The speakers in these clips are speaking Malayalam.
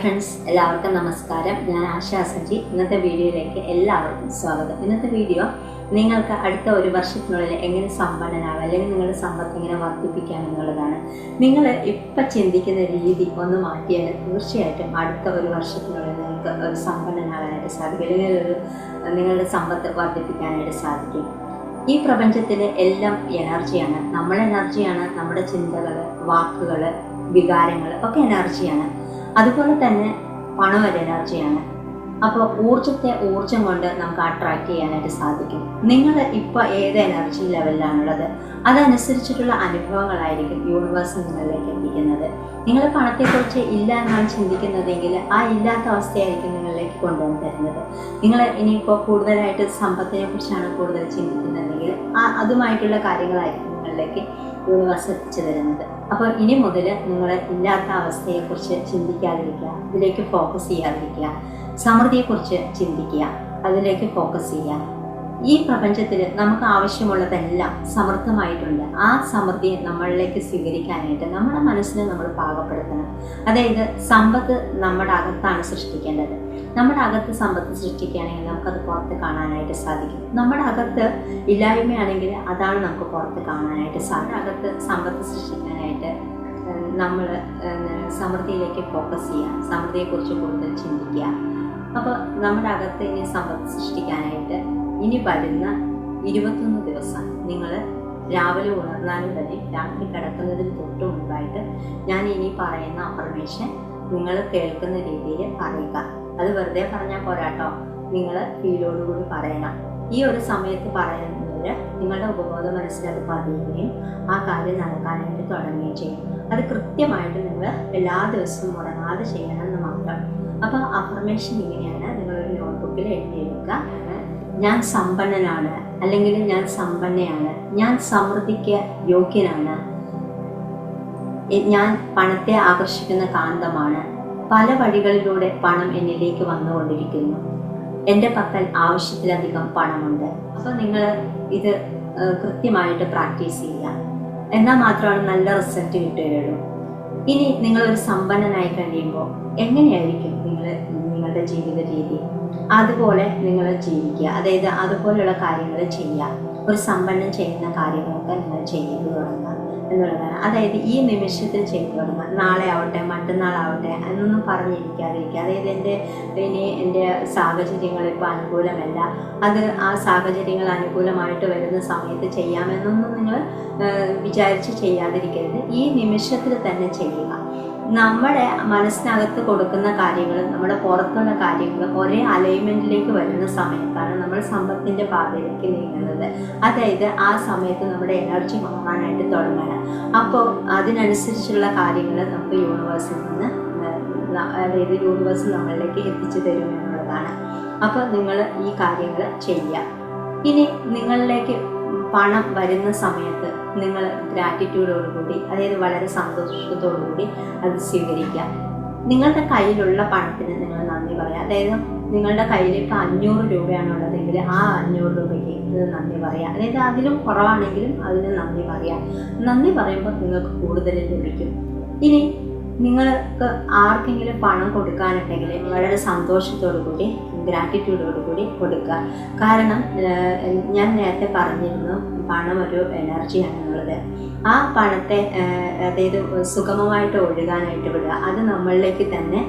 ഫ്രണ്ട്സ് എല്ലാവർക്കും നമസ്കാരം. ഞാൻ ആശാ സജി. ഇന്നത്തെ വീഡിയോയിലേക്ക് എല്ലാവർക്കും സ്വാഗതം. ഇന്നത്തെ വീഡിയോ നിങ്ങൾക്ക് അടുത്ത ഒരു വർഷത്തിനുള്ളിൽ എങ്ങനെ സമ്പന്നനാവാം അല്ലെങ്കിൽ നിങ്ങളുടെ സമ്പത്ത് എങ്ങനെ വർദ്ധിപ്പിക്കാം എന്നുള്ളതാണ്. നിങ്ങൾ ഇപ്പം ചിന്തിക്കുന്ന രീതി ഒന്ന് മാറ്റിയാൽ തീർച്ചയായിട്ടും അടുത്ത ഒരു വർഷത്തിനുള്ളിൽ നിങ്ങൾക്ക് ഒരു സമ്പന്നനാകാനായിട്ട് സാധിക്കും. അല്ലെങ്കിൽ ഒരു നിങ്ങളുടെ സമ്പത്ത് വർദ്ധിപ്പിക്കാനായിട്ട് സാധിക്കും. ഈ പ്രപഞ്ചത്തിൽ എല്ലാം എനർജിയാണ്. നമ്മൾ എനർജിയാണ്. നമ്മുടെ ചിന്തകൾ വാക്കുകൾ വികാരങ്ങൾ ഒക്കെ എനർജിയാണ്. അതുപോലെ തന്നെ പണം ഒരു എനർജിയാണ് അപ്പോൾ ഊർജത്തെ ഊർജം കൊണ്ട് നമുക്ക് അട്രാക്ട് ചെയ്യാനായിട്ട് സാധിക്കും. നിങ്ങൾ ഇപ്പോൾ ഏത് എനർജി ലെവലിലാണുള്ളത് അതനുസരിച്ചിട്ടുള്ള അനുഭവങ്ങളായിരിക്കും യൂണിവേഴ്സ് നിങ്ങളിലേക്ക് എത്തിക്കുന്നത്. നിങ്ങൾ പണത്തെക്കുറിച്ച് ഇല്ല എന്നാണ് ചിന്തിക്കുന്നതെങ്കിൽ ആ ഇല്ലാത്ത അവസ്ഥയായിരിക്കും നിങ്ങളിലേക്ക് കൊണ്ടുവന്ന് തരുന്നത്. നിങ്ങൾ ഇനിയിപ്പോൾ കൂടുതലായിട്ട് സമ്പത്തിനെ കുറിച്ചാണ് കൂടുതൽ ചിന്തിക്കുന്നതെങ്കിൽ ആ അതുമായിട്ടുള്ള കാര്യങ്ങളായിരിക്കും നിങ്ങളിലേക്ക് യൂണിവേഴ്സ് എത്തിച്ചു തരുന്നത് അപ്പോൾ ഇനി മുതൽ നിങ്ങൾ ഇല്ലാത്ത അവസ്ഥയെക്കുറിച്ച് ചിന്തിക്കാതിരിക്കുക. ഇതിലേക്ക് ഫോക്കസ് ചെയ്യാതിരിക്കുക. സമൃദ്ധിയെക്കുറിച്ച് ചിന്തിക്കുക. അതിലേക്ക് ഫോക്കസ് ചെയ്യുക. ഈ പ്രപഞ്ചത്തിൽ നമുക്ക് ആവശ്യമുള്ളതെല്ലാം സമൃദ്ധമായിട്ടുണ്ട്. ആ സമൃദ്ധിയെ നമ്മളിലേക്ക് സ്വീകരിക്കാനായിട്ട് നമ്മുടെ മനസ്സിനെ നമ്മൾ പാകപ്പെടുത്തണം. അതായത് സമ്പത്ത് നമ്മുടെ അകത്താണ് സൃഷ്ടിക്കേണ്ടത്. നമ്മുടെ അകത്ത് സമ്പത്ത് സൃഷ്ടിക്കുകയാണെങ്കിൽ നമുക്കത് പുറത്ത് കാണാനായിട്ട് സാധിക്കും. നമ്മുടെ അകത്ത് ഇല്ലായ്മയാണെങ്കിൽ അതാണ് നമുക്ക് പുറത്ത് കാണാനായിട്ട് സാധിക്കും അകത്ത് സമ്പത്ത് സൃഷ്ടിക്കാനായിട്ട് നമ്മൾ സമൃദ്ധിയിലേക്ക് ഫോക്കസ് ചെയ്യുക സമൃദ്ധിയെക്കുറിച്ച് കൂടുതൽ ചിന്തിക്കുക. അപ്പോൾ നമ്മുടെ അകത്ത് ഇനി സമ്പത്ത് സൃഷ്ടിക്കാനായിട്ട് ഇനി വരുന്ന ഇരുപത്തൊന്ന് ദിവസം നിങ്ങൾ രാവിലെ ഉണർന്നാലും തന്നെ രാത്രി കിടക്കുന്നതിന് തൊട്ട് മുമ്പായിട്ട് ഞാൻ ഇനി പറയുന്ന അഫർമേഷൻ നിങ്ങൾ കേൾക്കുന്ന രീതിയിൽ പറയുക. അത് വെറുതെ പറഞ്ഞാൽ പോരാട്ടോ. നിങ്ങൾ ഫീലോടുകൂടി പറയണം. ഈ ഒരു സമയത്ത് പറയുന്നവർ നിങ്ങളുടെ ഉപബോധ മനസ്സിലത് പതിയുകയും ആ കാര്യം നടക്കാനായിട്ട് തുടങ്ങുകയും ചെയ്യും. അത് കൃത്യമായിട്ട് നിങ്ങൾ എല്ലാ ദിവസവും മുടങ്ങാതെ ചെയ്യണമെന്ന് മാത്രം. അപ്പോൾ അഫർമേഷൻ ഇങ്ങനെയാണ് നിങ്ങളൊരു നോട്ട്ബുക്കിൽ എഴുതിയെടുക്കുക ഞാൻ സമ്പന്നനാണ് അല്ലെങ്കിൽ ഞാൻ സമ്പന്നയാണ് ഞാൻ സമൃദ്ധിക്ക് യോഗ്യനാണ്. ഞാൻ പണത്തെ ആകർഷിക്കുന്ന കാന്തമാണ്. പല വഴികളിലൂടെ പണം എന്നിലേക്ക് വന്നുകൊണ്ടിരിക്കുന്നു. എന്റെ പക്കൽ ആവശ്യത്തിലധികം പണമുണ്ട്. അപ്പോൾ നിങ്ങൾ ഇത് കൃത്യമായിട്ട് പ്രാക്ടീസ് ചെയ്യുക. എന്നാൽ മാത്രമാണ് നല്ല റിസൾട്ട് കിട്ടുകയുള്ളൂ. ഇനി നിങ്ങളൊരു സമ്പന്നനായി കഴിയുമ്പോൾ എങ്ങനെയായിരിക്കും നിങ്ങൾ നിങ്ങളുടെ ജീവിത രീതി അതുപോലെ നിങ്ങൾ ജീവിക്കുക അതായത് അതുപോലെയുള്ള കാര്യങ്ങൾ ചെയ്യുക. ഒരു സമ്പന്നം ചെയ്യുന്ന കാര്യങ്ങളൊക്കെ നിങ്ങൾ ചെയ്തു തുടങ്ങുക എന്നുള്ളതാണ്. അതായത് ഈ നിമിഷത്തിൽ ചെയ്തു തുടങ്ങുക. നാളെ ആവട്ടെ മറ്റന്നാളാവട്ടെ എന്നൊന്നും പറഞ്ഞിരിക്കാതിരിക്കുക. അതായത് എന്റെ ഇനി എന്റെ സാഹചര്യങ്ങൾ ഇപ്പോൾ അനുകൂലമല്ല. അത് ആ സാഹചര്യങ്ങൾ അനുകൂലമായിട്ട് വരുന്ന സമയത്ത് ചെയ്യാമെന്നൊന്നും നിങ്ങൾ വിചാരിച്ച് ചെയ്യാതിരിക്കരുത്. ഈ നിമിഷത്തിൽ തന്നെ ചെയ്യുക. നമ്മുടെ മനസ്സിനകത്ത് കൊടുക്കുന്ന കാര്യങ്ങളും നമ്മുടെ പുറത്തുള്ള കാര്യങ്ങളും ഒരേ അലൈൻമെന്റിലേക്ക് വരുന്ന സമയത്താണ് നമ്മൾ സമ്പത്തിന്റെ പാതയിലേക്ക് നീങ്ങുന്നത്. അതായത് ആ സമയത്ത് നമ്മുടെ എനർജി മാറാനായിട്ട് തുടങ്ങണം അപ്പോൾ അതിനനുസരിച്ചുള്ള കാര്യങ്ങൾ നമുക്ക് യൂണിവേഴ്സിൽ നിന്ന് അതായത് യൂണിവേഴ്സ് നമ്മളിലേക്ക് എത്തിച്ചു തരും എന്നുള്ളതാണ്. അപ്പോൾ നിങ്ങൾ ഈ കാര്യങ്ങൾ ചെയ്യുക. ഇനി നിങ്ങളിലേക്ക് പണം വരുന്ന സമയത്ത് നിങ്ങൾ ഗ്രാറ്റിറ്റ്യൂഡോടുകൂടി അതായത് വളരെ സന്തോഷത്തോടുകൂടി അത് സ്വീകരിക്കുക. നിങ്ങളുടെ കയ്യിലുള്ള പണത്തിന് നിങ്ങൾ നന്ദി പറയുക. അതായത് നിങ്ങളുടെ കയ്യിൽ ഇപ്പോൾ അഞ്ഞൂറ് രൂപയാണുള്ളതെങ്കിൽ ആ അഞ്ഞൂറ് രൂപയ്ക്ക് ഇത് നന്ദി പറയുക. അതായത് അതിലും കുറവാണെങ്കിലും അതിന് നന്ദി പറയാം നന്ദി പറയുമ്പോൾ നിങ്ങൾക്ക് കൂടുതൽ ലഭിക്കും. ഇനി നിങ്ങൾക്ക് ആർക്കെങ്കിലും പണം കൊടുക്കാനുണ്ടെങ്കിൽ വളരെ സന്തോഷത്തോടു കൂടി ഗ്രാറ്റിറ്റ്യൂഡോടു കൂടി കൊടുക്കുക. കാരണം ഞാൻ നേരത്തെ പറഞ്ഞിരുന്നു പണം ഒരു എനർജിയാണ് എന്നുള്ളത്. ആ പണത്തെ അതായത് സുഗമമായിട്ട് ഒഴുകാനായിട്ട് വിടുക. അത് നമ്മളിലേക്ക് തന്നെ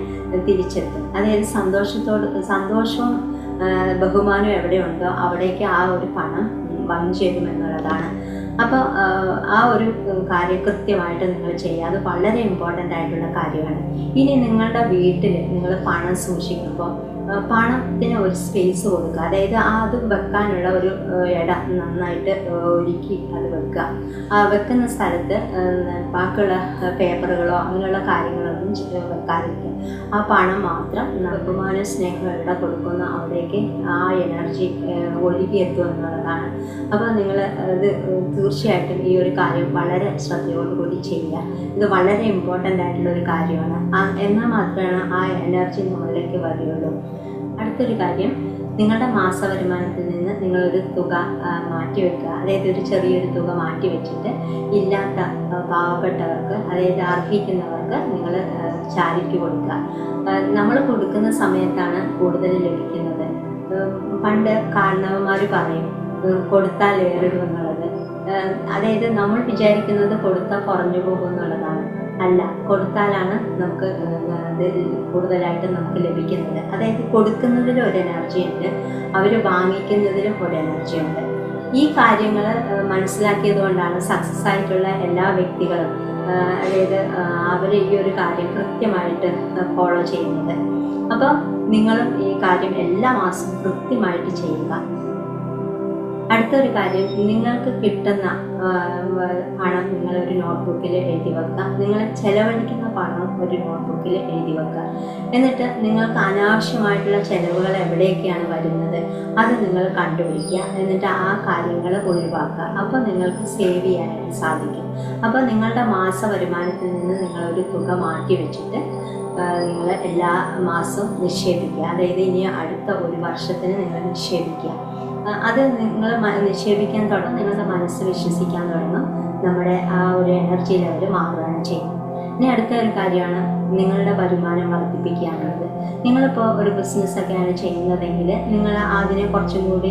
തിരിച്ചെത്തും. അതായത് സന്തോഷത്തോട് സന്തോഷവും ബഹുമാനവും എവിടെയുണ്ടോ അവിടേക്ക് ആ ഒരു പണം വന്നു ചേരുമെന്നുള്ളതാണ് അപ്പോൾ ആ ഒരു കാര്യം കൃത്യമായിട്ട് നിങ്ങൾ ചെയ്യുക. അത് വളരെ ഇമ്പോർട്ടന്റ് ആയിട്ടുള്ള കാര്യമാണ്. ഇനി നിങ്ങളുടെ വീട്ടിൽ നിങ്ങൾ പണം സൂക്ഷിക്കുമ്പോൾ പണത്തിന് ഒരു സ്പേസ് കൊടുക്കുക. അതായത് അത് വെക്കാനുള്ള ഒരു ഇട നന്നായിട്ട് ഒരുക്കി അത് വെക്കുക. ആ വെക്കുന്ന സ്ഥലത്ത് ബാക്കിയുള്ള പേപ്പറുകളോ അങ്ങനെയുള്ള കാര്യങ്ങളൊന്നും വെക്കാതിരിക്കുക. ആ പണം മാത്രം ബഹുമാന സ്നേഹമുള്ള കൊടുക്കുന്ന അവിടേക്ക് ആ എനർജി ഒഴുകിയെത്തും എന്നുള്ളതാണ്. അപ്പോൾ നിങ്ങൾ അത് തീർച്ചയായിട്ടും ഈ ഒരു കാര്യം വളരെ ശ്രദ്ധയോടുകൂടി ചെയ്യുക. ഇത് വളരെ ഇമ്പോർട്ടന്റ് ആയിട്ടുള്ള ഒരു കാര്യമാണ്. എന്നാൽ മാത്രമാണ് ആ എനർജി നമ്മളിലേക്ക് വരികയുള്ളൂ. അടുത്തൊരു കാര്യം നിങ്ങളുടെ മാസ വരുമാനത്തിൽ നിന്ന് നിങ്ങളൊരു തുക മാറ്റിവെക്കുക. അതായത് ഒരു ചെറിയൊരു തുക മാറ്റിവെച്ചിട്ട് ഇല്ലാത്ത പാവപ്പെട്ടവർക്ക് അതായത് അർഹിക്കുന്നവർക്ക് നിങ്ങൾ ചാരിറ്റി കൊടുക്കുക. നമ്മൾ കൊടുക്കുന്ന സമയത്താണ് കൂടുതൽ ലഭിക്കുന്നത്. പണ്ട് കാരണവന്മാർ പറയും കൊടുത്താൽ ഏറിടുമെന്നുള്ളത് അതായത് നമ്മൾ വിചാരിക്കുന്നത് കൊടുത്താൽ കുറഞ്ഞു പോകും എന്നുള്ളതാണ്. അല്ല കൊടുത്താലാണ് നമുക്ക് കൂടുതലായിട്ട് നമുക്ക് ലഭിക്കുന്നത്. അതായത് കൊടുക്കുന്നതിലും ഒരു എനർജി ഉണ്ട് അവർ വാങ്ങിക്കുന്നതിലും ഒരു എനർജി ഉണ്ട്. ഈ കാര്യങ്ങൾ മനസ്സിലാക്കിയത് കൊണ്ടാണ് സക്സസ് ആയിട്ടുള്ള എല്ലാ വ്യക്തികളും അതായത് അവർ ഈ ഒരു കാര്യം കൃത്യമായിട്ട് ഫോളോ ചെയ്യുന്നത്. അപ്പം നിങ്ങളും ഈ കാര്യം എല്ലാ മാസവും കൃത്യമായിട്ട് ചെയ്യുക. അടുത്തൊരു കാര്യം നിങ്ങൾക്ക് കിട്ടുന്ന പണം നിങ്ങൾ ഒരു നോട്ട്ബുക്കിൽ എഴുതി വെക്കുക. നിങ്ങൾ ചെലവഴിക്കുന്ന പണം ഒരു നോട്ട്ബുക്കിൽ എഴുതി വെക്കുക. എന്നിട്ട് നിങ്ങൾക്ക് അനാവശ്യമായിട്ടുള്ള ചെലവുകൾ എവിടെയൊക്കെയാണ് വരുന്നത് അത് നിങ്ങൾ കണ്ടുപിടിക്കുക. എന്നിട്ട് ആ കാര്യങ്ങൾ ഒഴിവാക്കുക. അപ്പോൾ നിങ്ങൾക്ക് സേവ് ചെയ്യാനായിട്ട് സാധിക്കും. അപ്പോൾ നിങ്ങളുടെ മാസ വരുമാനത്തിൽ നിന്ന് നിങ്ങളൊരു തുക മാറ്റി വെച്ചിട്ട് നിങ്ങൾ എല്ലാ മാസവും നിക്ഷേപിക്കുക. അതായത് ഇനി അടുത്ത ഒരു വർഷത്തിന് നിങ്ങൾ നിക്ഷേപിക്കുക. അത് നിങ്ങൾ നിക്ഷേപിക്കാൻ തുടങ്ങും. നിങ്ങളുടെ മനസ്സ് വിശ്വസിക്കാൻ തുടങ്ങും. നമ്മുടെ ആ ഒരു എനർജി ലെവൽ മാറുകയാണ് ചെയ്യുന്നത് ഇനി അടുത്ത ഒരു കാര്യമാണ് നിങ്ങളുടെ വരുമാനം വർദ്ധിപ്പിക്കുക എന്നുള്ളത് നിങ്ങളിപ്പോൾ ഒരു ബിസിനസ്സൊക്കെയാണ് ചെയ്യുന്നതെങ്കിൽ നിങ്ങൾ അതിനെ കുറച്ചും കൂടി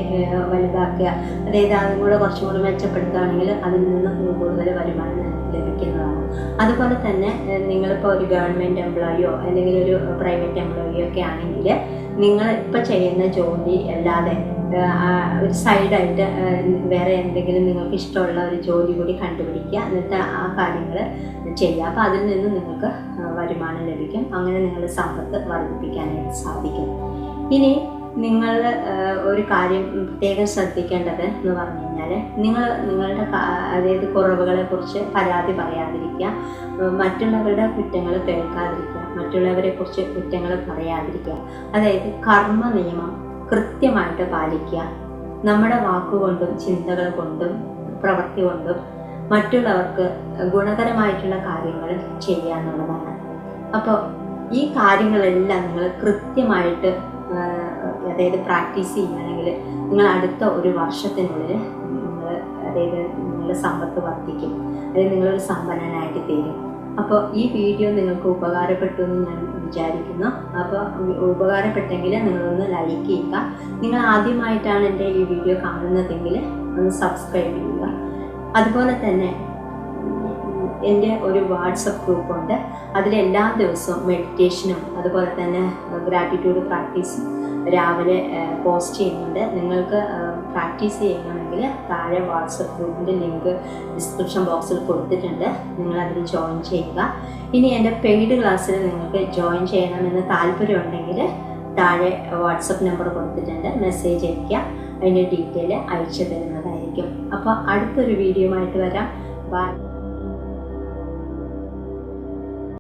വലുതാക്കുക. അതായത് അതും കൂടെ കുറച്ചും കൂടി മെച്ചപ്പെടുത്തുകയാണെങ്കിൽ അതിൽ നിന്ന് കൂടുതൽ വരുമാനം ലഭിക്കുന്നതാണ്. അതുപോലെ തന്നെ നിങ്ങളിപ്പോൾ ഒരു ഗവൺമെന്റ് എംപ്ലോയിയോ അല്ലെങ്കിൽ ഒരു പ്രൈവറ്റ് എംപ്ലോയിയോ ഒക്കെ ആണെങ്കിൽ നിങ്ങൾ ഇപ്പോൾ ചെയ്യുന്ന ജോലി അല്ലാതെ ഒരു സൈഡായിട്ട് വേറെ എന്തെങ്കിലും നിങ്ങൾക്ക് ഇഷ്ടമുള്ള ഒരു ജോലി കൂടി കണ്ടുപിടിക്കുക. എന്നിട്ട് ആ കാര്യങ്ങൾ ചെയ്യുക. അപ്പോൾ അതിൽ നിന്ന് നിങ്ങൾക്ക് വരുമാനം ലഭിക്കും. അങ്ങനെ നിങ്ങളുടെ സമ്പത്ത് വർദ്ധിപ്പിക്കാനായിട്ട് സാധിക്കും. ഇനി നിങ്ങൾ ഒരു കാര്യം പ്രത്യേകം ശ്രദ്ധിക്കേണ്ടത് എന്ന് പറഞ്ഞു കഴിഞ്ഞാൽ നിങ്ങൾ നിങ്ങളുടെ അതായത് കുറവുകളെ കുറിച്ച് പരാതി പറയാതിരിക്കുക. മറ്റുള്ളവരുടെ കുറ്റങ്ങൾ കേൾക്കാതിരിക്കുക. മറ്റുള്ളവരെ കുറിച്ച് കുറ്റങ്ങൾ പറയാതിരിക്കുക. അതായത് കർമ്മ നിയമം കൃത്യമായിട്ട് പാലിക്കുക. നമ്മുടെ വാക്കുകൊണ്ടും ചിന്തകൾ കൊണ്ടും പ്രവൃത്തി കൊണ്ടും മറ്റുള്ളവർക്ക് ഗുണകരമായിട്ടുള്ള കാര്യങ്ങൾ ചെയ്യുക എന്നുള്ളതാണ്. അപ്പോൾ ഈ കാര്യങ്ങളെല്ലാം നിങ്ങൾ കൃത്യമായിട്ട് അതായത് പ്രാക്ടീസ് ചെയ്യുകയാണെങ്കിൽ നിങ്ങൾ അടുത്ത ഒരു വർഷത്തിനുള്ളിൽ നിങ്ങൾ അതായത് നിങ്ങളുടെ സമ്പത്ത് വർദ്ധിക്കും. അതായത് നിങ്ങളൊരു സമ്പന്നനായിട്ട് തീരും. അപ്പോൾ ഈ വീഡിയോ നിങ്ങൾക്ക് ഉപകാരപ്പെട്ടു എന്ന് ഞാൻ വിചാരിക്കുന്നു. അപ്പോൾ ഉപകാരപ്പെട്ടെങ്കിൽ നിങ്ങളൊന്ന് ലൈക്ക് ചെയ്യുക. നിങ്ങൾ ആദ്യമായിട്ടാണ് എന്റെ ഈ വീഡിയോ കാണുന്നതെങ്കിൽ ഒന്ന് സബ്സ്ക്രൈബ് ചെയ്യുക. അതുപോലെ തന്നെ എന്റെ ഒരു വാട്സപ്പ് ഗ്രൂപ്പുണ്ട് അതിൽ എല്ലാ ദിവസവും മെഡിറ്റേഷനും അതുപോലെ തന്നെ ഗ്രാറ്റിറ്റ്യൂഡ് പ്രാക്ടീസും രാവിലെ പോസ്റ്റ് ചെയ്യുന്നുണ്ട്. നിങ്ങൾക്ക് പ്രാക്ടീസ് ചെയ്യണമെങ്കിൽ താഴെ വാട്സപ്പ് ഗ്രൂപ്പിന്റെ ലിങ്ക് ഡിസ്ക്രിപ്ഷൻ ബോക്സിൽ കൊടുത്തിട്ടുണ്ട്. നിങ്ങൾ അതിൽ ജോയിൻ ചെയ്യുക. ഇനി എന്റെ പെയ്ഡ് ക്ലാസ്സിൽ നിങ്ങൾക്ക് ജോയിൻ ചെയ്യണമെന്ന് താല്പര്യമുണ്ടെങ്കിൽ താഴെ വാട്സപ്പ് നമ്പർ കൊടുത്തിട്ടുണ്ട്. മെസ്സേജ് അയയ്ക്കുക. അതിന്റെ ഡീറ്റെയിൽ അയച്ചു തരുന്നതായിരിക്കും. അപ്പോൾ അടുത്തൊരു വീഡിയോ ആയിട്ട് വരാം. ബൈ.